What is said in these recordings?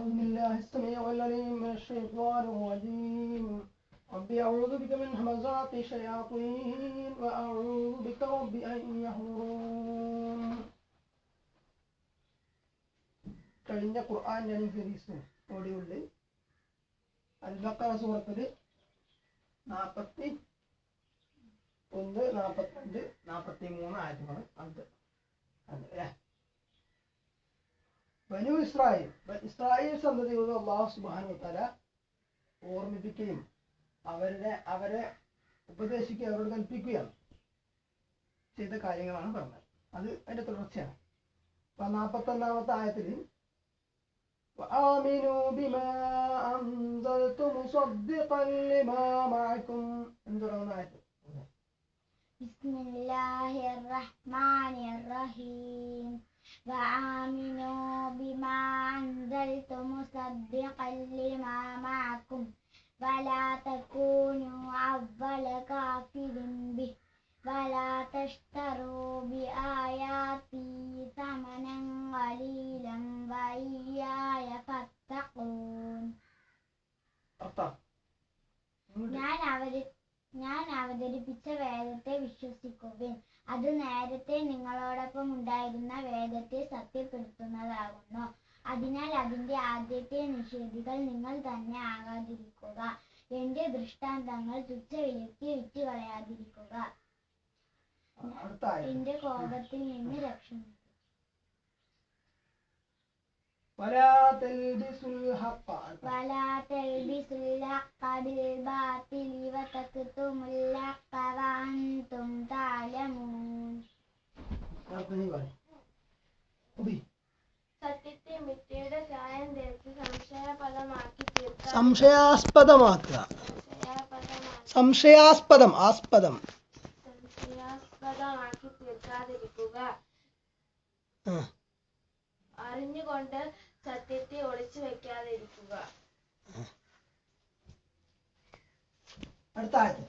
أعوذ بالله السميع العليم من الشيطان الرجيم رب أعوذ بك من همزات الشياطين وأعوذ بك رب أن يحضرون കഴിഞ്ഞ ഖുർആൻ ഞാൻ ഹദീസും ഓടിയുള്ളിൽ അൽബക്കറ സൂറത്തിൽ നാൽപ്പത്തി ഒന്ന് നാൽപ്പത്തിരണ്ട് നാൽപ്പത്തി മൂന്ന് ആയത്തുകൾ അത് അത് അല്ലേ ബനു ഇസ്രായേൽ ബ- ഇസ്രായേൽ സന്തതിയോട് അള്ളാഹു സുബാനു തല ഓർമ്മിപ്പിക്കുകയും അവരുടെ അവരെ ഉപദേശിക്കുകയും അവരോട് കൽപ്പിക്കുകയാണ് ചെയ്ത കാര്യങ്ങളാണ് പറഞ്ഞത് അത് അതിന്റെ തുടർച്ചയാണ് അപ്പൊ നാൽപ്പത്തൊന്നാമത്തെ ആയത്തിൽ وآمنوا بما أنزلت مصدقا لما معكم എന്തുടങ്ങുന്ന ആയത്ത് بسم الله الرحمن الرحيم وآمنوا بما أنزلت مصدقا لما معكم ولا تكونوا أول كافر به ولا تشتروا بآياتي ثمنا قليلا وإياي فاتقون അർത്ഥം ഞാൻ അവര് ഞാൻ അവതരിപ്പിച്ച വേദത്തെ വിശ്വസിക്കുവിൻ. അത് നേരത്തെ നിങ്ങളോടൊപ്പം ഉണ്ടായിരുന്ന വേദത്തെ സത്യപ്പെടുത്തുന്നതാകുന്നു. അതിനാൽ അതിന്റെ ആദ്യത്തെ നിഷേധികൾ നിങ്ങൾ തന്നെ ആകാതിരിക്കുക. എന്റെ ദൃഷ്ടാന്തങ്ങൾ തുച്ഛവിലയ്ക്ക് വിറ്റ് കളയാതിരിക്കുക എന്റെ കോപത്തിൽ നിന്ന് രക്ഷ ولا تلبسوا الحق അടുത്ത ولا تلبسوا الحق بالباطل وتكتموا الحق وأنتم تعلمون അടുത്ത നീ പറയും ഉബി സത്യത്തെ മിഥ്യയുടെ ചായം തേച്ച് സംശയപദമാക്കി തീർത്ത സംശയാസ്പദമാക്കുക സംശയപദമാക്കി സംശയാസ്പദം ആസ്പദം സംശയാസ്പദമാക്കി തീർക്കാതിരിക്കുക ആ. അറിഞ്ഞുകൊണ്ട് സത്യത്തെ ഒളിച്ചു വെക്കാതിരിക്കുക. അടുത്ത ആയത്ത്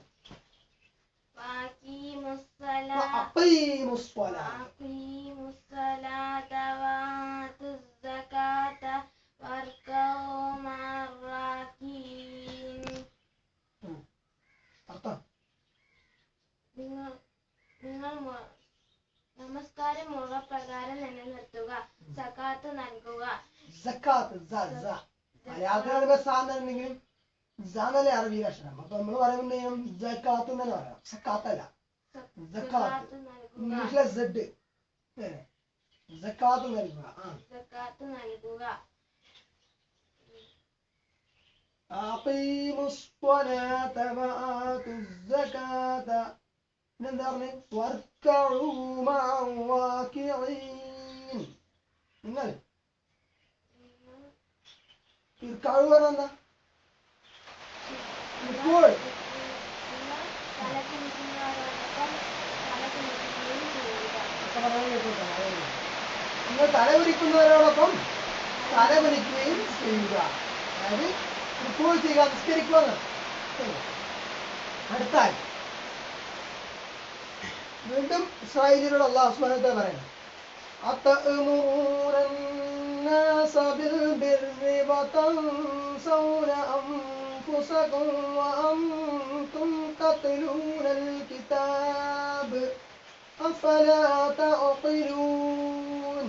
നിങ്ങൾ നിങ്ങൾ നമസ്കാരം മുറപ്രകാരം നിലനിർത്തുക. സക്കാത്ത് നൽകുക. സക്കാത്ത് സ സ മലയാളത്തിൽ പറയുമ്പോ സ എന്നുണ്ടെങ്കിലും സ എന്നല്ലേ അറബി അക്ഷരം അപ്പൊ നമ്മൾ പറയുമ്പോൾ ജക്കാത്ത് എന്ന് തന്നെ പറയാം സക്കാത്തല്ല സക്കാത്ത് സക്കാത്ത് നൽകുക ഇംഗ്ലീഷിലെ സെഡ് സക്കാത്ത് നൽകുക ആ സക്കാത്ത് നൽകുക أقيموا الصلاة وآتوا الزكاة പിന്നെന്താ പറഞ്ഞേ വർക്കഴു റാക്കിഈൻ കഴുകറന്ന ഇപ്പോൾ. നിങ്ങൾ തലകുലിക്കുന്നവരോടൊപ്പം തലകുലിക്കുകയും ചെയ്യുക. അതായത് ഇപ്പോൾ ചെയ്യുക നിസ്കരിക്കുവാണ്. അടുത്താൽ വീണ്ടും ഇസ്രായേലിനോട് അള്ളാഹ് സുബാനത്തെ പറയുന്നു. അത്ത الناس بالبر وتنسون أنفسكم وأنتم تتلون الكتاب أفلا تعقلون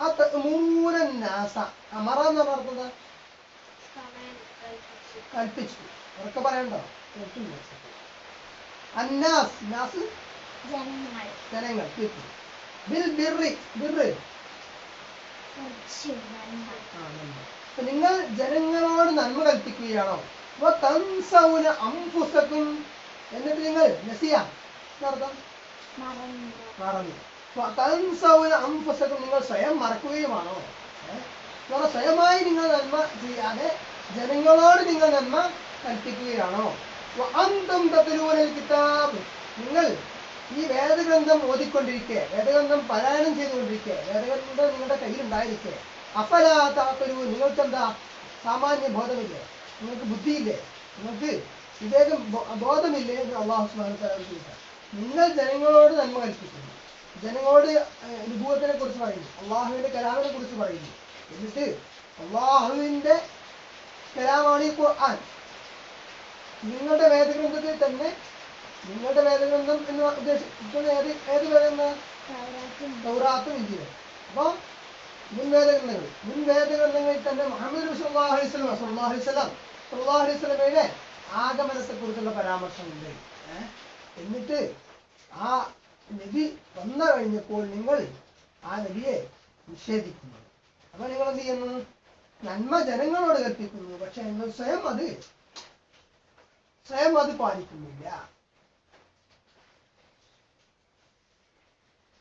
أتأمرون الناس أمر എന്ന് പറഞ്ഞത് സമയം കൽപ്പിച്ചു കൽപ്പിച്ചു ഉറക്കെ പറയണ്ടോ കേൾക്കില്ല. അന്നാസ് നാസ് ജനങ്ങൾ ജനങ്ങൾ people. ബിൽ ബിർറി ബിർറ് നിങ്ങൾ ജനങ്ങളോട് നന്മ കൽപ്പിക്കുകയാണോ? അംഫുസക്കും എന്നിട്ട് നിങ്ങൾ നസിയ നിങ്ങൾ സ്വയം മറക്കുകയുമാണോ? സ്വയമായി നിങ്ങൾ നന്മ ചെയ്യാതെ ജനങ്ങളോട് നിങ്ങൾ നന്മ കൽപ്പിക്കുകയാണോ? അന്തം തത്ലൂനൽ കിതാബ്. നിങ്ങൾ ഈ വേദഗ്രന്ഥം ഓതിക്കൊണ്ടിരിക്കെ വേദഗ്രന്ഥം പാരായണം ചെയ്തുകൊണ്ടിരിക്കെ വേദഗ്രന്ഥം നിങ്ങളുടെ കയ്യിലുണ്ടായിരിക്കെ. നിങ്ങൾക്ക് എന്താ സാമാന്യ ബോധമില്ലേ? നിങ്ങൾക്ക് ബുദ്ധിയില്ലേ? നിങ്ങൾക്ക് വിവേകം ബോധമില്ലേ എന്ന് അള്ളാഹു തആല ചോദിക്കുക നിങ്ങൾ ജനങ്ങളോട് നന്മ കൽപ്പിക്കുന്നു. ജനങ്ങളോട് അനുഭവത്തിനെ കുറിച്ച് പറയുന്നു. അള്ളാഹുവിന്റെ കലാമിനെ കുറിച്ച് പറയുന്നു. എന്നിട്ട് അള്ളാഹുവിന്റെ കലാമാണ് ഈ ഖുർആൻ. നിങ്ങളുടെ വേദഗ്രന്ഥത്തിൽ തന്നെ നിങ്ങളുടെ വേദഗ്രന്ഥം എന്ന് ഉദ്ദേശിക്കുന്നത് ഏത് ഏത് തൗറാത്തും. തൗറാത്തും ഇഞ്ചിലും അപ്പൊ മുൻവേദഗ്രന്ഥങ്ങൾ മുൻവേദഗ്രന്ഥങ്ങളിൽ തന്നെ മുഹമ്മദ് സല്ലല്ലാഹു അലൈഹി വസല്ലമയുടെ ആഗമനത്തെ കുറിച്ചുള്ള പരാമർശമുണ്ട്. ഏ? എന്നിട്ട് ആ നിധി വന്നു കഴിഞ്ഞപ്പോൾ നിങ്ങൾ ആ നബിയെ നിഷേധിക്കുന്നു. അപ്പൊ നിങ്ങൾ എന്ത് ചെയ്യുന്നു? നന്മ ജനങ്ങളോട് കൽപ്പിക്കുന്നു. പക്ഷെ നിങ്ങൾ സ്വയം അത് സ്വയം അത് പാലിക്കുന്നില്ല.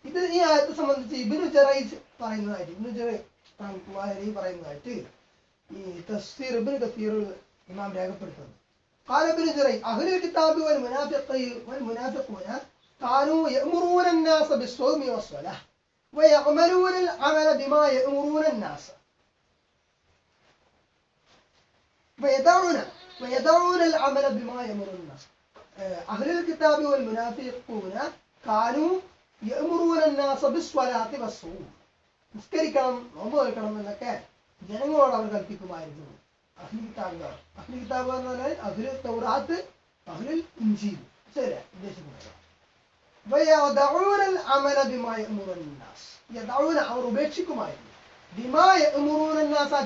ഇത് ഈ ആയത്തെ സംബന്ധിച്ച് ഇബിനു ജറൈസ് പറയുന്നതായിട്ട് ഇബിനു ജറൈ റഹ്മത്തുള്ളാഹി പറയുന്നതായിട്ട് ഈ തഫ്സീർ ഇബ്നു കസീർ ഇമാം രേഖപ്പെടുത്തുന്നു قال ابن جريج أهل الكتاب والمنافقين والمنافقون كانوا يأمرون الناس بالصوم والصلاة ويعملون العمل بما يأمرون الناس ويدعون ويدعون العمل بما يأمر الناس آه، أهل الكتاب والمنافقون كانوا നിസ്കരിക്കണം നോമ്പ് വയ്ക്കണം എന്നൊക്കെ ജനങ്ങളോട് അവർ കൽപ്പിക്കുമായിരുന്നു. അഹ്ലി കിതാബുകാർ അഹ്ലി കിതാബ് എന്ന് പറഞ്ഞാൽ അഹ്ലു തൗറാത്ത് അഹ്ലുൽ ഇഞ്ചിയിൽ ശരി ഉദ്ദേശിക്കുന്നത്. അവർ ഉപേക്ഷിക്കുമായിരുന്നു.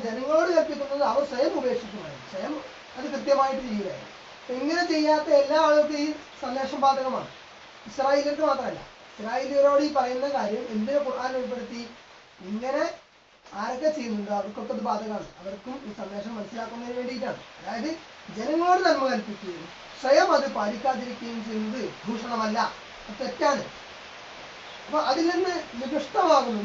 ജനങ്ങളോട് കൽപ്പിക്കുന്നത് അവർ സ്വയം ഉപേക്ഷിക്കുമായിരുന്നു. സ്വയം അത് കൃത്യമായിട്ട് ചെയ്യുകയായിരുന്നു. ഇങ്ങനെ ചെയ്യാത്ത എല്ലാ ആളുകൾക്കും ഈ സന്ദേശം ബാധകമാണ് ഇസ്രായേലിക്ക് മാത്രമല്ല. ഇറായിലിയറോട് ഈ പറയുന്ന കാര്യം എന്തിനെ ഖുർആൻ ഉൾപ്പെടുത്തി? ഇങ്ങനെ ആരൊക്കെ ചെയ്യുന്നുണ്ടോ? അവർക്കൊക്കെ അത് ബാധകമാണ്. അവർക്കും ഈ സന്ദേശം മനസ്സിലാക്കുന്നതിന് വേണ്ടിയിട്ടാണ്. അതായത് ജനങ്ങളോട് നന്മ കൽപ്പിക്കുകയും സ്വയം അത് പാലിക്കാതിരിക്കുകയും ചെയ്യുന്നത് ഭൂഷണമല്ല. തെറ്റാണ്. അപ്പൊ അതിൽ നിന്ന് നികൃഷ്ടമാകുന്ന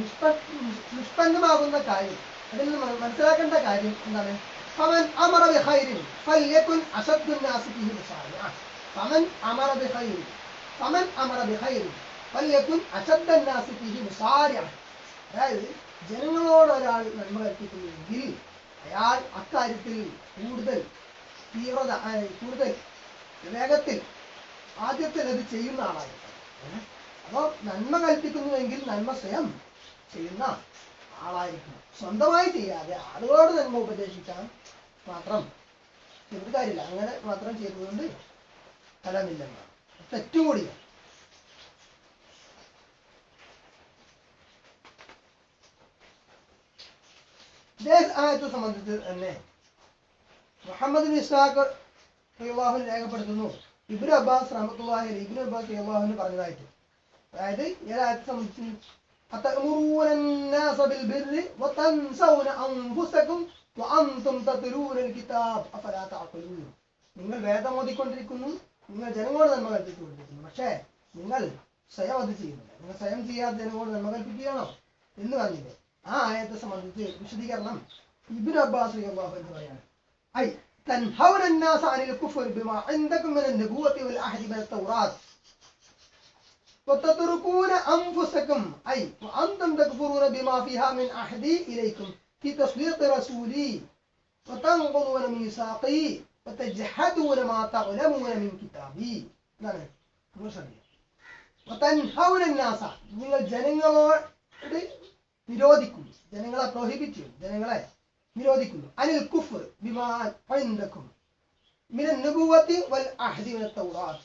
നിഷ്പന്നമാകുന്ന കാര്യം അതിൽ നിന്ന് മനസ്സിലാക്കേണ്ട കാര്യം എന്താണ്? പവൻ അമറ ബിഖൈരിൻ ഫല്യകുൻ അശദ്ദുൻ പവൻ ഫീഹി ഫമൻ അമറ ബിഖൈരിൻ. ഫമൻ അതായത് ജനങ്ങളോട് ഒരാൾ നന്മ കൽപ്പിക്കുന്നുവെങ്കിൽ അയാൾ അക്കാര്യത്തിൽ കൂടുതൽ തീവ്രത കൂടുതൽ വേഗത്തിൽ ആദ്യത്തിൽ അത് ചെയ്യുന്ന ആളായിരിക്കും അപ്പോൾ നന്മ കൽപ്പിക്കുന്നുവെങ്കിൽ നന്മ സ്വയം ചെയ്യുന്ന ആളായിരിക്കണം. സ്വന്തമായി ചെയ്യാതെ ആളുകളോട് നന്മ ഉപദേശിക്കാൻ മാത്രം ചെയ്തിട്ട് കാര്യമില്ല. അങ്ങനെ മാത്രം ചെയ്തതുകൊണ്ട് ഫലമില്ലെന്നാണ്. തെറ്റുകൂടിയാണ്. കൂടിയാണ് ഇതേ ആയത്തെ സംബന്ധിച്ച് തന്നെ മുഹമ്മദ് ബിൻ ഇസ്ഹാഖ് റളിയല്ലാഹു അൻഹു രേഖപ്പെടുത്തുന്നു ഇബ്നു അബ്ബാസ് റഹ്മത്തുള്ളാഹി അലൈഹി ഇബ്നു അബ്ബാസ് റളിയല്ലാഹു പറഞ്ഞതായിട്ട് അതായത് ഈ ആയത്തെ സംബന്ധിച്ച് أتأمرون الناس بالبر وتنسون أنفسكم وأنتم تتلون الكتاب أفلا تعقلون നിങ്ങൾ വേദം ഓതിക്കൊണ്ടിരിക്കുന്നു നിങ്ങൾ ജനങ്ങളോട് നന്മ കൽപ്പിച്ചുകൊണ്ടിരിക്കുന്നു പക്ഷേ നിങ്ങൾ സ്വയം അത് ചെയ്യുന്നില്ല നിങ്ങൾ സ്വയം ചെയ്യാതെ ജനങ്ങളോട് നന്മ കൽപ്പിക്കുകയാണോ എന്ന് പറഞ്ഞില്ലേ ആ ആയത്തെ സംബന്ധിച്ച് വിശദീകരണം ഇബ്നു അബ്ബാസ് റളിയല്ലാഹു അൻഹു പറയാണ് أي تنهون الناس عن الكفر بما عندكم من النبوة والعهد من التوراة وتتركون أنفسكم أي وأنتم تكفرون بما فيها من عهدي إليكم في تصديق رسولي وتنقضون ميثاقي وتجحدون ما تعلمون من كتابي ഇതാണ് നിങ്ങൾ ശ്രദ്ധിക്കുക وتنهون الناس നിങ്ങൾ ജനങ്ങളോട് നിരോധിക്കുന്നു. ജനങ്ങളെ പ്രോഹിബിറ്റ് ചെയ്യും ജനങ്ങളെ നിരോധിക്കുന്നു. അനിൽ മിന നുബുവത്തി വൽ തൗറാത്ത്.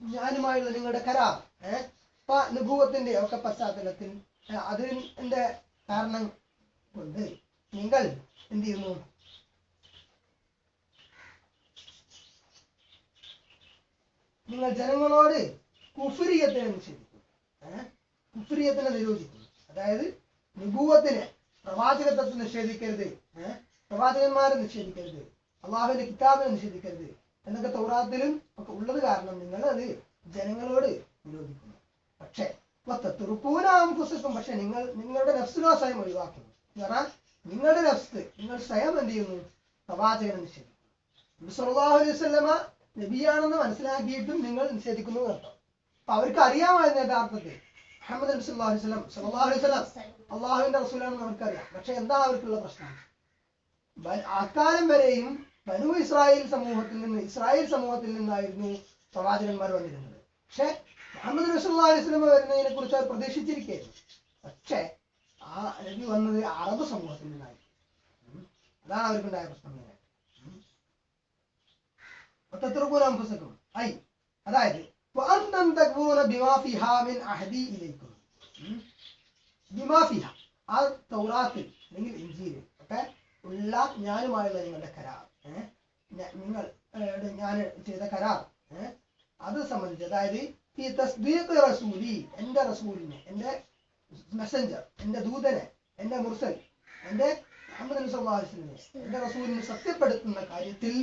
ഞാനുമായുള്ള നിങ്ങളുടെ കരാർ. ഏഹ് നുഭൂവത്തിന്റെ ഒക്കെ പശ്ചാത്തലത്തിൽ അതിന്റെ കാരണം കൊണ്ട് നിങ്ങൾ എന്ത് ചെയ്യുന്നു? നിങ്ങൾ ജനങ്ങളോട് കുഫുരിയത്തിനെ നിഷേധിക്കും ഏഹ് കുഫുരിയത്തിനെ നിരോധിക്കുന്നു. അതായത് നിബൂവത്തിനെ പ്രവാചകത്വത്തെ നിഷേധിക്കരുത് പ്രവാചകന്മാരെ നിഷേധിക്കരുത് അള്ളാഹുവിന്റെ കിതാബിനെ നിഷേധിക്കരുത് എന്നൊക്കെ തൗറാത്തിലും ഒക്കെ ഉള്ളത് കാരണം നിങ്ങൾ അത് ജനങ്ങളോട് നിരോധിക്കുന്നു പക്ഷേ തുറക്കൂനാകും പക്ഷെ നിങ്ങൾ നിങ്ങളുടെ നഫ്സിനോ സ്വയം ഒഴിവാക്കുന്നു. എന്ന് പറഞ്ഞാൽ നിങ്ങളുടെ നഫ്സ് നിങ്ങൾ സ്വയം എന്ത് ചെയ്യുന്നു? പ്രവാചകനെ നിഷേധിക്കുന്നു. നബി സല്ലല്ലാഹു അലൈഹി നബിയാണെന്ന് മനസ്സിലാക്കിയിട്ടും നിങ്ങൾ നിഷേധിക്കുന്നു അർത്ഥം. അപ്പൊ അവർക്ക് അറിയാമായിരുന്നു യഥാർത്ഥത്തിൽ. മുഹമ്മദ് നബി സല്ലാഹു വസ്ലം അള്ളാഹുവിന്റെ റസൂലാണെന്ന് നമുക്കറിയാം പക്ഷെ എന്താണ് അവർക്കുള്ള പ്രശ്നം? അക്കാലം വരെയും ബനു ഇസ്രായേൽ സമൂഹത്തിൽ നിന്ന് ഇസ്രായേൽ സമൂഹത്തിൽ നിന്നായിരുന്നു പ്രവാചകന്മാർ വന്നിരുന്നത്. പക്ഷെ മുഹമ്മദ് നബി അലൈഹി വരുന്നതിനെ കുറിച്ച് അവർ പ്രതീക്ഷിച്ചിരിക്കുകയായിരുന്നു. പക്ഷേ ആ നബി വന്നത് അറബ് സമൂഹത്തിൽ നിന്നായിരുന്നു. അതാണ് അവർക്കുണ്ടായ പ്രശ്നം തന്നെ. അതായത് ആ തൗറാത്തിൽ അല്ലെങ്കിൽ ഇഞ്ചിയിൽ ഒക്കെ ഉള്ള ഞാനുമായുള്ള നിങ്ങളുടെ കരാർ. നിങ്ങൾ ഞാൻ ചെയ്ത കരാർ. അത് സംബന്ധിച്ച് അതായത് ഈ തസ്ദീഖ് റസൂലി എന്റെ റസൂലിനെ എന്റെ മെസ്സഞ്ചർ എന്റെ ദൂതനെ എന്റെ മുർസൽ എന്റെ മുഹമ്മദ് നബിസ്വല്ലാസ്ലിനെ എന്റെ റസൂലിനെ സത്യപ്പെടുത്തുന്ന കാര്യത്തിൽ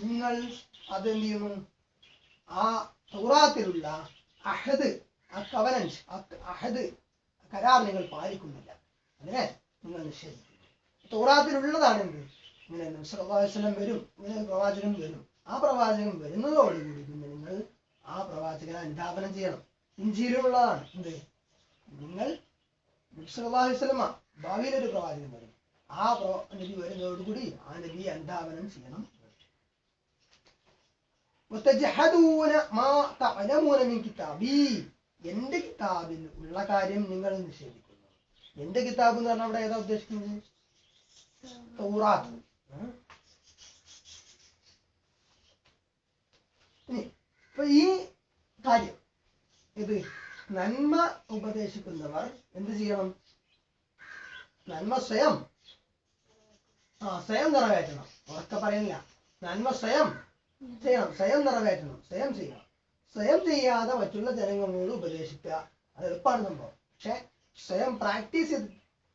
നിങ്ങൾ അത് ചെയ്യുന്നു? ആ തൗറാത്തിലുള്ള അഹദ് ആ കവനൻസ് അഹദ് കരാർ നിങ്ങൾ പാലിക്കുന്നില്ല. അതിനെ നിങ്ങൾ നിഷേധിക്കുന്നു. തൗറാത്തിലുള്ളതാണ് എന്ത് ഇങ്ങനെ നബി സല്ലല്ലാഹു അലൈഹി വസല്ലം വരും ഇങ്ങനെ പ്രവാചകൻ വരും. ആ പ്രവാചകൻ വരുന്നതോടുകൂടി പിന്നെ നിങ്ങൾ ആ പ്രവാചകനെ അനുധാപനം ചെയ്യണം. ഇഞ്ചിയിലുള്ളതാണ്. എന്ത്? നിങ്ങൾ നബി ഭാവിയിലൊരു പ്രവാചകൻ വരും. ആ നബി വരുന്നതോടുകൂടി ആ നബിയെ അനുധാപനം ചെയ്യണം. എന്റെ കിതാബിൽ ഉള്ള കാര്യം നിങ്ങൾ നിഷേധിക്കുന്നു. എന്റെ കിതാബ് എന്ന് പറഞ്ഞാൽ അവിടെ ഏതാ ഉദ്ദേശിക്കുന്നത്? തൗറാത്ത്. ഇപ്പൊ ഈ കാര്യം ഇത് നന്മ ഉപദേശിക്കുന്നവർ എന്ത് ചെയ്യണം? നന്മ സ്വയം. ആ സ്വയം നിറവേറ്റണം. ഉറക്കെ പറയുന്നില്ല നന്മ സ്വയം ചെയ്യണം സ്വയം നിറവേറ്റണം. സ്വയം ചെയ്യണം. സ്വയം ചെയ്യാതെ മറ്റുള്ള ജനങ്ങളോട് ഉപദേശിക്കുക. അത് എളുപ്പമാണ് സംഭവം. പക്ഷെ സ്വയം പ്രാക്ടീസ് ചെയ്ത്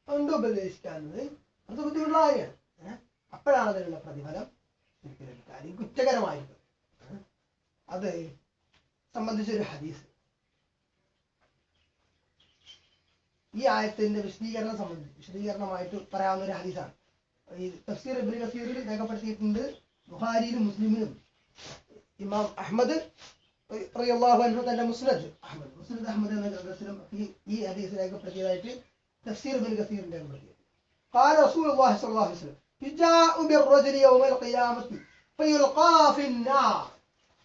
കൊണ്ട് ഉപദേശിക്കുക എന്നത് അത് ബുദ്ധിമുട്ടുള്ള കാര്യമാണ്. അപ്പോഴാണ് അതിനുള്ള പ്രതിഫലം അല്ലെങ്കിൽ കുറ്റകരമായിരിക്കും? അത് സംബന്ധിച്ചൊരു ഹദീസ്. ഈ ആയത്തിന്റെ വിശദീകരണം സംബന്ധിച്ച് വിശദീകരണമായിട്ട് പറയാവുന്ന ഒരു ഹദീസാണ്. ഈ തഫ്സീർ ഇബ്നു കസീറിൽ രേഖപ്പെടുത്തിയിട്ടുണ്ട്. ബുഖാരിയിലും മുസ്ലിമിലും ഇമാം അഹ്മദ് റളിയല്ലാഹു അൻഹു തന്റെ മുസ്നദ് അഹ്മദ് മുസ്നദ് അഹ്മദ് എന്ന ഗ്രന്ഥത്തിലും ഈ ഈ ഹദീസ് രേഖപ്പെടുത്തിയതായിട്ട് തഫ്സീർ ഇബ്നു കസീർ രേഖപ്പെടുത്തി قال رسول الله صلى الله عليه وسلم يجاء بالرجل يوم القيامة فيلقى في النار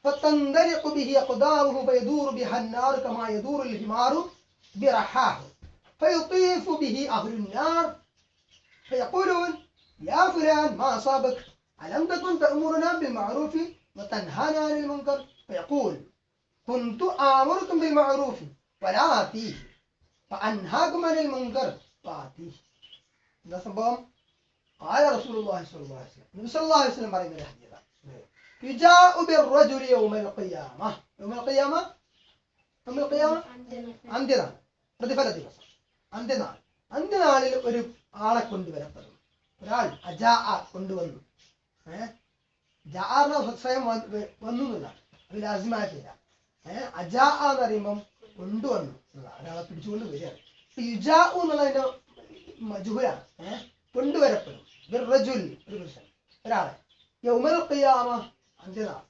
فتندلق به أقدامه فيدور بها النار كما يدور الحمار برحاه فيطيف به أهل النار فيقولون يا فلان ما أصابك ألم تكن تأمرنا بالمعروف وتنهانا عن المنكر فيقول كنت آمركم بالمعروف ولا آتيه فأنهاكم عن المنكر وآتيه എന്താ സംഭവം قال رسول الله صلى الله عليه وسلم النبي صلى الله عليه وسلم പറയുന്ന ഒരു ഹദീസാണ് يجاء بالرجل يوم القيامة يوم القيامة يوم القيامة അന്ത്യനാൾ പ്രതിഫല ദിവസം അന്ത്യനാൾ അന്ത്യനാളിൽ ഒരു ആളെ കൊണ്ടുവരപ്പെടും ഒരാൾ അജാ കൊണ്ടുവന്നു ഏഹ് ജാറിന് സ്വയം വന്ന് എന്നതാണ് അത് ലാസിമായിട്ടില്ല ഏഹ് അജാ എന്ന് പറയുമ്പം കൊണ്ടുവന്നു എന്നതാണ് ഒരാളെ പിടിച്ചുകൊണ്ട് വരികയാണ്. യുജാ എന്നുള്ളതിന്റെ മജുഹുരാണ് ഏഹ് കൊണ്ടുവരപ്പെടും. ഒരു പുരുഷൻ. ഒരാളെ. യൗമൽ ഖിയാമ അന്ത്യനാൾ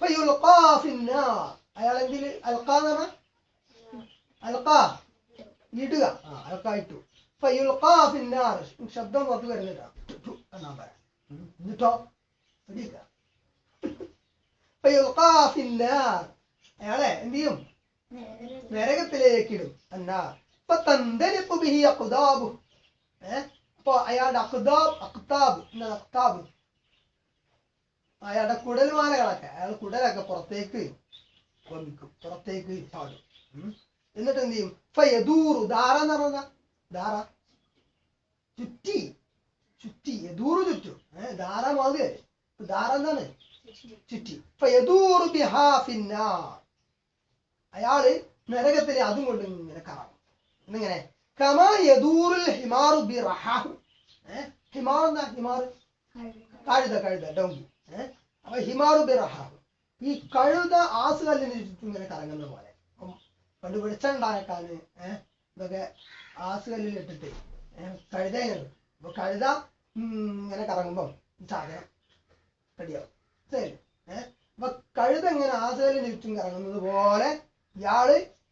ഫയുൽഖാ ഫിന്നാർ എന്ന് പറഞ്ഞാൽ അൽഖാ. ഇടുക. ആ അൽഖാ ഇട്ടു. ഫയുൽഖാ ശബ്ദം പുറത്ത് വരുന്നില്ല. എന്നാ പറയാം. എന്നിട്ടോ? ഫിന്നാർ അയാളെ എന്ത് ചെയ്യും? നരകത്തിലേക്ക് ഇടും എന്നാ ഫതന്തലിഖു ബിഹി അഖ്ദാബു ഏ? അപ്പൊ അയാളുടെ അഖുദാബ് അഖ്താബ്. എന്താണ് അഖ്താബ്. അയാളുടെ കുടൽമാലകളൊക്കെ. അയാൾ കുടലൊക്കെ പുറത്തേക്ക് വമിക്കും പുറത്തേക്ക് പാടും എന്നിട്ട് എന്ത് ചെയ്യും? ഫയദൂറു ധാര എന്ന് പറഞ്ഞാ ധാര ചുറ്റി. ചുറ്റി. യദൂറു ചുറ്റും. ഏഹ് ധാര മാതിരി ദാറ എന്താണ് ചുറ്റി അയാൾ നരകത്തിലെ അതും കൊണ്ട് ഇങ്ങനെ കറങ്ങും. എന്നിങ്ങനെ കമാ യദൂറുൽ ഹിമാറു ബി റഹാഹു ഹിമാർ എന്താ? ഹിമാർ? കഴുത കഴുത ഡോങ്കി അപ്പൊ ഹിമാറു ബി റഹാഹു ഈ കഴുത ആസുകല്ലിന് ചുറ്റും ഇങ്ങനെ കറങ്ങുന്ന പോലെ. പണ്ട് വെളിച്ചുണ്ടാക്കാന് ഏഹ് ഇതൊക്കെ ആസുകല്ലിൽ ഇട്ടിട്ട് കഴുത. അപ്പൊ കഴുത ഇങ്ങനെ കറങ്ങുമ്പം സാധനം റെഡിയാവും. ശരി. ഏഹ് അപ്പൊ കഴുത ഇങ്ങനെ ആസുകല്ലിന് ചുറ്റും കറങ്ങുന്നത് പോലെ ഇയാൾ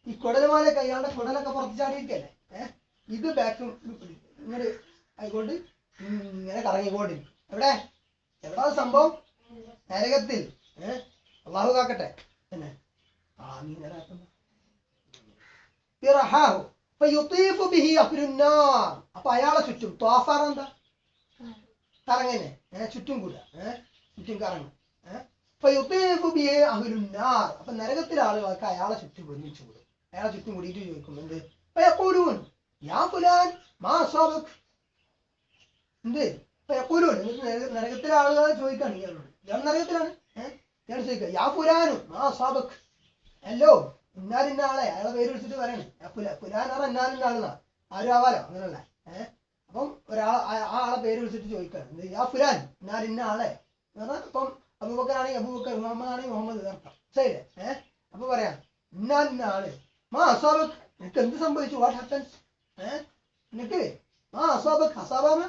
ഈ കുടലുമാലൊക്കെ ഇയാളുടെ കുടലൊക്കെ പുറത്ത് ചാടിയിരിക്കല്ലേ? ഏഹ് ഇത് ബാക്കും ഇങ്ങനെ ആയിക്കൊണ്ട് ഇങ്ങനെ കറങ്ങിക്കൊണ്ടിരിക്കും. എവിടെ? എവിടെ സംഭവം? നരകത്തിൽ. ഏഹ് അള്ളാഹു കാക്കട്ടെ. പിന്നെ. ആ നീ അപ്പൊ അയാളെ ചുറ്റും. തോഫാറെന്താ കറങ്ങനെ. ചുറ്റും കൂടുക ഏഹ് ചുറ്റും കറങ്ങും അഹ്ലുന്നാർ അപ്പൊ നരകത്തിലെ ആളുകൾക്ക് അയാളെ ചുറ്റും ഒരുമിച്ച് കൂടും. അയാളെ ചുറ്റും കൂടിയിട്ട് ചോദിക്കും എന്ത്? ഫയഖൂലൂൻ യാ പുലാൻ മാ സ്വാബക് എന്ത്? എന്നിട്ട് നരകത്തിലെ ആളുകൾ ചോദിക്കാണ് ഇയാളോട് ഇയാൾ നരകത്തിലാണ്. ഇയാൾ ചോദിക്കുക യാ ഫുലാനു മാ സ്വാബക് ഹലോ ഇന്നാലിന്ന ആളെ അയാളെ പേര് വിളിച്ചിട്ട് പറയണേ. ആ എന്നാലിന്ന ആളെന്നാ ആരും ആവാലോ അങ്ങനല്ല ഏഹ് അപ്പം ഒരാൾ ആ ആളെ പേര് വിളിച്ചിട്ട് ചോദിക്കുകയാണ് യാ പുലാൻ ഇന്നാലിന്ന ആളെ എന്ന് പറഞ്ഞാൽ ഇപ്പം അബൂബക്കറാണെങ്കിൽ അബൂബക്കർ മുഹമ്മദാണെങ്കിൽ മുഹമ്മദ് അർത്ഥം ശരിയല്ലേ ഏഹ് അപ്പൊ പറയാം. ഇന്നാലിന്ന ആൾ മാ അസാബക് നിനക്ക് എന്ത് സംഭവിച്ചു? വാട്ട് ഹാപ്പൻസ് ഏഹ് നിനക്ക് മാ അസാബക് അസാബാന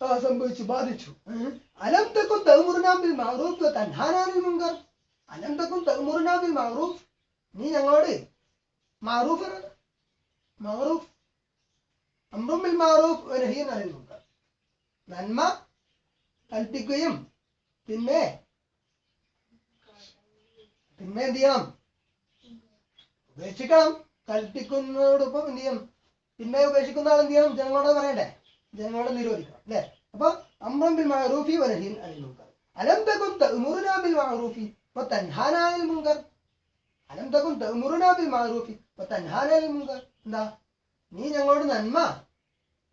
ആ സംഭവിച്ചു ബാധിച്ചു? അലം തക്കും തഹ്മുറുനാ ബിൽ മഅറൂഫ് മുങ്കർ അലം തക്കും തഹ്മുറുനാ ബിൽ മഅറൂഫ്. നീ ഞങ്ങളോട് മഅറൂഫ് മഅറൂഫ്. അമ്രും ബിൽ മഅറൂഫ് വ മുങ്കർ നന്മ കൽപ്പിക്കുകയും പിന്നെ പിന്നെ എന്ത് ചെയ്യണം? ഉപേക്ഷിക്കണം. കൽപ്പിക്കുന്നതോടൊപ്പം എന്ത് ചെയ്യണം? പിന്നെ ഉപേക്ഷിക്കുന്ന ആൾ എന്ത് ചെയ്യണം? ജനങ്ങളോട് പറയണ്ടേ? ജനങ്ങളോട് നിരോധിക്കണം അല്ലേ? അപ്പൊ അമ്രം ബിൽ മഅറൂഫി വനഹിൻ അനിൽ മുൻകർ. അലം തകുൻ തഅ്മുറുനാ ബിൽ മഅറൂഫി വതൻഹാനാ അനിൽ മുൻകർ. അലം തകുൻ തഅ്മുറുനാ ബിൽ മഅറൂഫി വതൻഹാനാ അനിൽ മുൻകർ. എന്താ? നീ ഞങ്ങളോട് നന്മ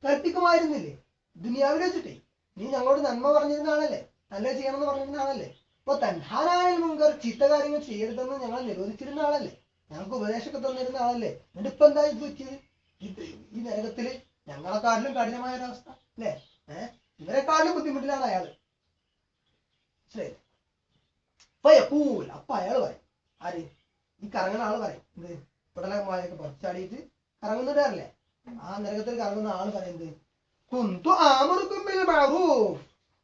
കൽപ്പിക്കുമായിരുന്നില്ലേ? ദുനിയാവിൽ വെച്ചിട്ടേ. നീ ഞങ്ങളോട് നന്മ പറഞ്ഞിരുന്ന ആളല്ലേ? നല്ല ചെയ്യണമെന്ന് പറഞ്ഞിരുന്ന ആളല്ലേ? അപ്പൊ തൻഹാനായ മുൻകർ ചീത്ത കാര്യങ്ങൾ ചെയ്യരുതെന്ന് ഞങ്ങൾ നിരോധിച്ചിരുന്ന ആളല്ലേ? ഞങ്ങൾക്ക് ഉപദേശമൊക്കെ തന്നിരുന്ന ആളല്ലേ? എന്നിട്ട് എന്താ ഇത് വെച്ചത് ഈ നരകത്തിൽ ഞങ്ങളെക്കാട്ടിലും കഠിനമായ ഒരവസ്ഥ അല്ലേ? ഏഹ് ഇവരെക്കാട്ടിലും ബുദ്ധിമുട്ടിലാണ് അയാൾ. ശരി അപ്പൊ യഖൂൽ അപ്പൊ അയാൾ പറയും. ആര്? ഈ കറങ്ങുന്ന ആൾ പറയും. എന്ത്? പിടലമാരൊക്കെ പുറച്ചാടിയിട്ട് കറങ്ങുന്നിടല്ലേ ആ നരകത്തിൽ കറങ്ങുന്ന ആൾ പറയുന്നത് കുന്തു آمركم بالمعروف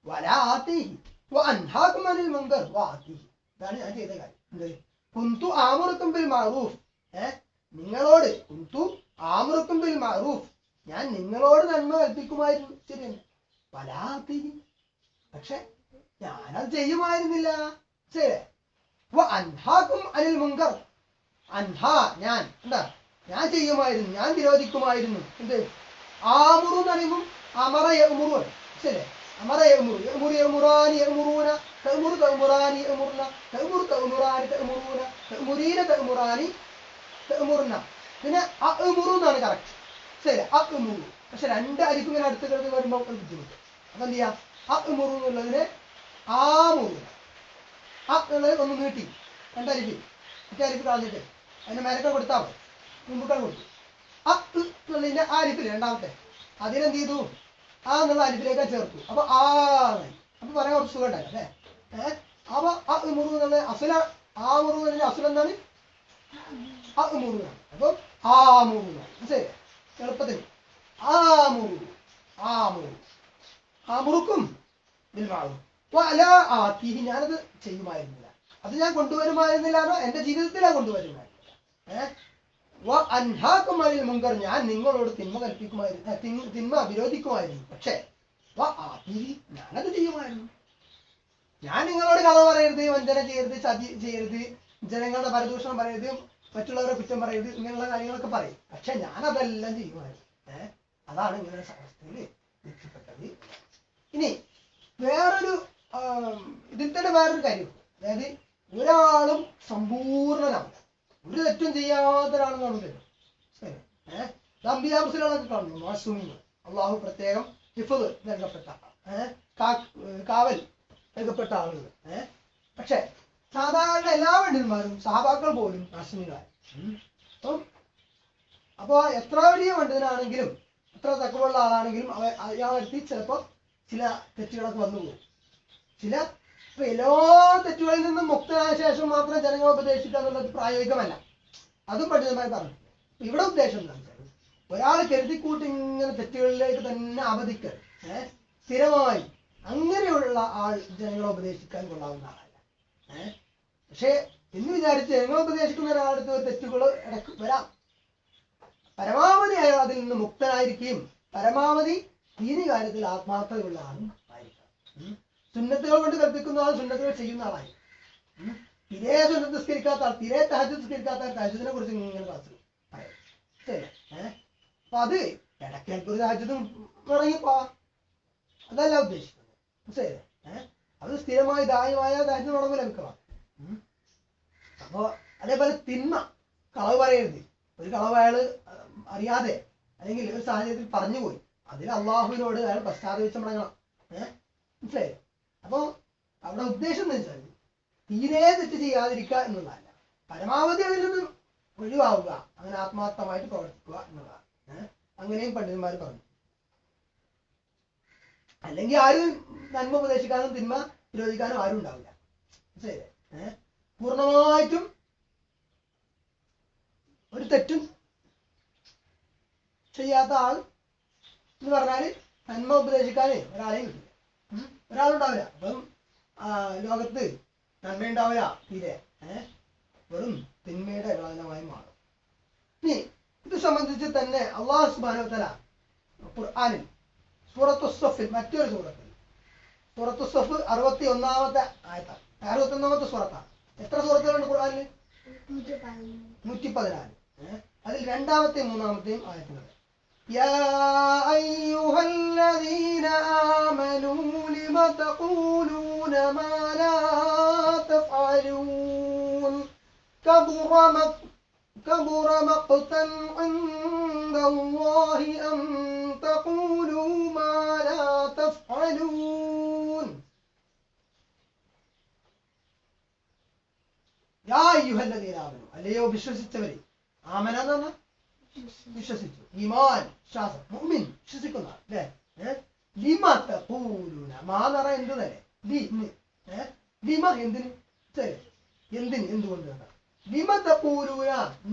ولا آتيه وأنهاكم عن المنكر. وآتيه. ഇതാണ് ഞാൻ ചെയ്ത കാര്യം. എന്ത്? കുന്തു ആമുറുക്കും ബിൽ മഅറൂഫ് ഏ? നിങ്ങളോട് കുന്തു ആമുറുക്കും ബിൽ മഅറൂഫ് ഞാൻ നിങ്ങളോട് നന്മ കൽപ്പിക്കുമായിരുന്നു. ശരി പലാത്തി പക്ഷെ ഞാനത് ചെയ്യുമായിരുന്നില്ല. ശരി. അൻഹാക്കും അനിൽ മുങ്കർ അൻഹ ഞാൻ. എന്താ? ഞാൻ ചെയ്യുമായിരുന്നു. ഞാൻ നിരോധിക്കുമായിരുന്നു എന്ത്? ആമുറു എന്ന് പറയുമ്പോൾ അമറ യമുറു ശരിയല്ലേ അമറ യമുറു യമുറു യമുറാനി യമുറൂന തഅമുറു തഅമുറാനി യമുറുന തഅമുറു തഅമുറാനി തഅമുറൂന തഅമുരീന തഅമുറാനി തഅമുറുന പിന്നെ അഅമുറു എന്നാണ് കറക്റ്റ് ശരി അഅമുറു. പക്ഷെ രണ്ട് അരിക്കും ഇങ്ങനെ അടുത്ത് കിടന്ന് വരുമ്പോൾ ബുദ്ധിമുട്ട്. അപ്പൊ എന്ത് ചെയ്യാം? അഅമുറു എന്നുള്ളതിന് ആമുറു അ എന്നുള്ളത് ഒന്ന് നീട്ടി. രണ്ടരിക്കും മറ്റേ അരിക്ക് കളഞ്ഞിട്ട്. അതിന് മേലൊക്കെ കൊടുത്താൽ മതി. മുമ്പൊക്കെ കൊടുത്തു. ആ ആ രണ്ടാമത്തെ. അതിനെന്ത് ചെയ്തു ആ എന്നുള്ള അരിപ്പിലേക്ക് ചേർത്തു. അപ്പൊ ആ. അപ്പൊ പറയാൻ കുറച്ച് സുഖം അല്ലേ? ഏഹ് അപ്പൊ ആ മുറു എന്നുള്ള അസുല ആ മുറു എന്നതിന്റെ അസുല എന്താണ്? ആ മുറു എന്നാണ് അപ്പൊ ആ മുറു എന്നാണ് എളുപ്പത്തിൽ. ആ മുറു ആ മുറു. ആ മുറുക്കും ബിൽമാവും അല്ല ആത്തിഹി ഞാനത് ചെയ്യുമായിരുന്നില്ല. അത് ഞാൻ കൊണ്ടുവരുമായിരുന്നില്ല എന്നോ എന്റെ ജീവിതത്തിലാ കൊണ്ടുവരുമായിരുന്നില്ല. ഏഹ് വ അൻഹാക്കും അനിൽ മുങ്കർ ഞാൻ നിങ്ങളോട് തിന്മ കൽപ്പിക്കുമായിരുന്നു തിന്മ- വിരോധിക്കുമായിരുന്നു. പക്ഷേ ഞാനത് ചെയ്യുമായിരുന്നു. ഞാൻ നിങ്ങളോട് കഥ പറയരുത് വഞ്ചന ചെയ്യരുത് ചതി ചെയ്യരുത് ജനങ്ങളുടെ പരദൂഷണം പറയരുത് മറ്റുള്ളവരെ കുറ്റം പറയരുത് ഇങ്ങനെയുള്ള കാര്യങ്ങളൊക്കെ പറയും. പക്ഷെ ഞാൻ അതെല്ലാം ചെയ്യുമായിരുന്നു. ഏഹ് അതാണ് ഇങ്ങനെ അവസ്ഥയിൽ രക്ഷപ്പെട്ടത് ഇനി വേറൊരു ഇതിൽ തന്നെ വേറൊരു കാര്യം അതായത് ഒരാളും സമ്പൂർണനാവില്ല. ഒരു തെറ്റും ചെയ്യാത്ത ഒരാളും കാണില്ല ശരി ഏഹ് അമ്പിയാബുസിലൊക്കെ കാണുന്നു മാസൂമിങ്ങൾ. അള്ളാഹു പ്രത്യേകം ഹിഫത് നൽകപ്പെട്ട കാവൽ നൽകപ്പെട്ട ആളുകൾ ഏഹ് പക്ഷെ സാധാരണ എല്ലാ പണ്ഡിതന്മാരും സഹപാക്കൾ പോലും മാസൂമികളായി. അപ്പം അപ്പൊ എത്ര വലിയ പണ്ഡിതനാണെങ്കിലും എത്ര തക്കമുള്ള ആളാണെങ്കിലും അവ അയാളെത്തി ചിലപ്പോ ചില തെറ്റുകളൊക്കെ വന്നു പോകും. ചില ഇപ്പൊ എല്ലാ തെറ്റുകളിൽ നിന്നും മുക്തനായ ശേഷം മാത്രം ജനങ്ങളെ ഉപദേശിക്കുക എന്നുള്ളത് പ്രായോഗികമല്ല. അതും പഠിതമായി പറഞ്ഞു. ഇവിടെ ഉദ്ദേശം ഒരാൾ കരുതിക്കൂട്ടി ഇങ്ങനെ തെറ്റുകളിലേക്ക് തന്നെ അവധിക്കൽ ഏഹ് സ്ഥിരമായി അങ്ങനെയുള്ള ആൾ ജനങ്ങളെ ഉപദേശിക്കാൻ കൊള്ളാവുന്ന ആളല്ല ഏഹ് പക്ഷേ എന്ന് വിചാരിച്ച് ജനങ്ങളെ ഉപദേശിക്കുന്ന ഒരാളുടെ തെറ്റുകൾ ഇടയ്ക്ക് വരാം. പരമാവധി അയാൾ അതിൽ നിന്ന് മുക്തനായിരിക്കുകയും പരമാവധി ദീനി കാര്യത്തിൽ ആത്മാർത്ഥതയുള്ള ആളും. സുന്നത്തുകൾ കൊണ്ട് കൽപ്പിക്കുന്ന ആൾ സുന്നത്തുകൾ ചെയ്യുന്ന ആളായി. തിരേ സുന്നത്ത് നിസ്കരിക്കാത്ത ആൾ തിരേ തഹജ് നിസ്കരിക്കാത്ത ആൾ തഹജിനെ കുറിച്ച് ഇങ്ങനെ ക്ലാസ് പറയാം. ഏഹ് അപ്പൊ അത് ഇടയ്ക്കൽപ്പ് രാജ്യത്തും ഇറങ്ങിപ്പോ അതല്ല ഉദ്ദേശിക്കുന്നത്. മനസ്സിലായില്ലേ ഏഹ് അത് സ്ഥിരമായി ദായമായ രാജ്യം തുടങ്ങൂല ലഭിക്കണം. അപ്പോ അതേപോലെ തിന്മ കളവ് പറയരുത്. ഒരു കളവ് അയാൾ അറിയാതെ അല്ലെങ്കിൽ ഒരു സാഹചര്യത്തിൽ പറഞ്ഞുപോയി. അതിൽ അള്ളാഹുവിനോട് അയാൾ പശ്ചാത്തപിച്ച് മടങ്ങണം. ഏഹ് മനസ്സിലായി? അപ്പൊ അവിടെ ഉദ്ദേശം എന്ന് വെച്ചാൽ തീരെ തെറ്റ് ചെയ്യാതിരിക്കുക എന്നുള്ളതല്ല. പരമാവധി അതിൽ നിന്ന് ഒഴിവാവുക. അങ്ങനെ ആത്മാർത്ഥമായിട്ട് പ്രവർത്തിക്കുക എന്നുള്ളതാണ്. അങ്ങനെയും പണ്ഡിതന്മാർ പറഞ്ഞു. അല്ലെങ്കിൽ ആരും നന്മ ഉപദേശിക്കാനും തിന്മ വിരോധിക്കാനും ആരും ഉണ്ടാവില്ല. ശരി പൂർണമായിട്ടും ഒരു തെറ്റും ചെയ്യാത്ത ആൾ എന്ന് പറഞ്ഞാൽ നന്മ ഉപദേശിക്കാനേ ഒരാളെയും? ഒരാളുണ്ടാവില്ല. അപ്പം ആ, ലോകത്ത് നന്മയുണ്ടാവില്ല തീരെ. ഏഹ് വെറും തിന്മയുടെ വിളനമായി മാറും. ഇനി ഇത് സംബന്ധിച്ച് തന്നെ അള്ളാഹു സുബാനുത്തല ഖുർആാനിൽ സൂറത്തു സഫിൽ മറ്റൊരു സൂറത്തിൽ സൂറത്തു സഫ് അറുപത്തി ഒന്നാമത്തെ ആയത്താണ്. അറുപത്തി ഒന്നാമത്തെ സൂറത്താണ്. എത്ര സൂറത്തുകളുണ്ട് ഖുർആാനിൽ? നൂറ്റി പതിനാല്. അതിൽ രണ്ടാമത്തെയും മൂന്നാമത്തെയും ആയത്തുകൾ يا أيها الذين آمنوا لم تقولون ما لا تفعلون كبر كبر مقتا عند الله أن تقولوا ما لا تفعلون. يا أيها الذين آمنوا اللي هو ستة التمرين آمن هذا വിശ്വസിച്ചു ഈമാൻ വിശ്വാസം മുഅ്മിൻ വിശ്വസിക്കുന്ന അല്ലേ ഏഹ്? ലിമ തഖൂലൂന മാ എന്ന് പറഞ്ഞാൽ എന്ത് തന്നെ ലി ഇന്ന്. ഏഹ്? ലിമ എന്തിന് എന്തിന് എന്തുകൊണ്ട് എന്നാ? ലിമ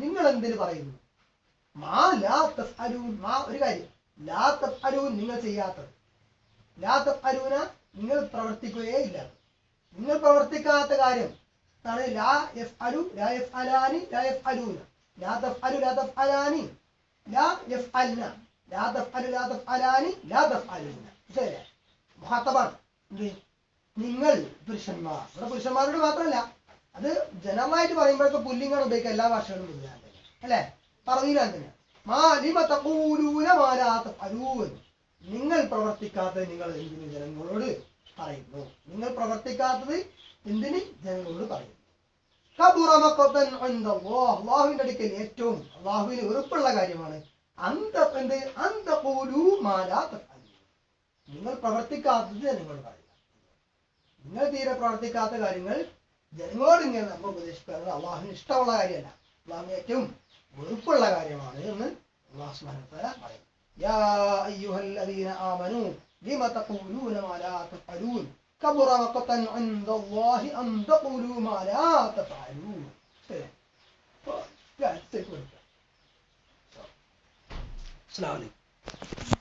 നിങ്ങൾ എന്തിന് പറയുന്നു മാ ലാ തഫ്അലൂൻ മാ ഒരു കാര്യം ലാ തഫ്അലൂൻ നിങ്ങൾ ചെയ്യാത്തത് ലാ തഫ്അലൂന നിങ്ങൾ പ്രവർത്തിക്കുകയേ ഇല്ല നിങ്ങൾ പ്രവർത്തിക്കാത്ത കാര്യം ലാ യഫ്അലു ലാ യഫ്അലാനി ലാ യഫ്അലൂന ലാ തഫ്അലു ലാ തഫ്അലാനി. ലാ യഫ്അൽന. ലാ തഫ്അലു ലാ തഫ്അലാനി ലാ തഫ്അലൂന. ശരി മുഹാത്തബാണ് എന്ത്? നിങ്ങൾ പുരുഷന്മാർ. ഇവിടെ പുരുഷന്മാരോട് മാത്രമല്ല അത് ജനമായിട്ട് പറയുമ്പോഴൊക്കെ പുല്ലിങ്ങാണ് ഉപയോഗിക്കുക. എല്ലാ ഭാഷകളും പുല്ലിങ്ങാൻ തന്നെ അല്ലേ? പറവീലാൻ തന്നെ മാ ലിമ തഖൂലൂന മാ നിങ്ങൾ പ്രവർത്തിക്കാത്തത് നിങ്ങൾ എന്തിന് ജനങ്ങളോട് പറയുന്നു? നിങ്ങൾ പ്രവർത്തിക്കാത്തത് എന്തിന്? ജനങ്ങളോട് പറയുന്നു. അള്ളാഹുവിന്റെ അടുക്കൽ ഏറ്റവും അള്ളാഹുവിന് വെറുപ്പുള്ള കാര്യമാണ്. അന്ത എന്ത് അന്ത പോലൂ നിങ്ങൾ പ്രവർത്തിക്കാത്തത് ജനങ്ങളോട് പറയുക നിങ്ങൾ തീരെ പ്രവർത്തിക്കാത്ത കാര്യങ്ങൾ ജനങ്ങളോട് ഇങ്ങനെ നമ്മൾ ഉപദേശിക്കുന്നത് അള്ളാഹുവിന് ഇഷ്ടമുള്ള കാര്യമല്ല. അള്ളാഹുവിന് ഏറ്റവും വെറുപ്പുള്ള കാര്യമാണ് എന്ന് അള്ളാഹു തആല പറയും യാ അയ്യുഹല്ലദീന ആമനൂ ലിമ തഖൂലൂന മാ ലാ തഫ്അലൂൻ? كبر مقتا عند الله أن تقولوا ما لا تفعلون؟ لا السلام عليكم.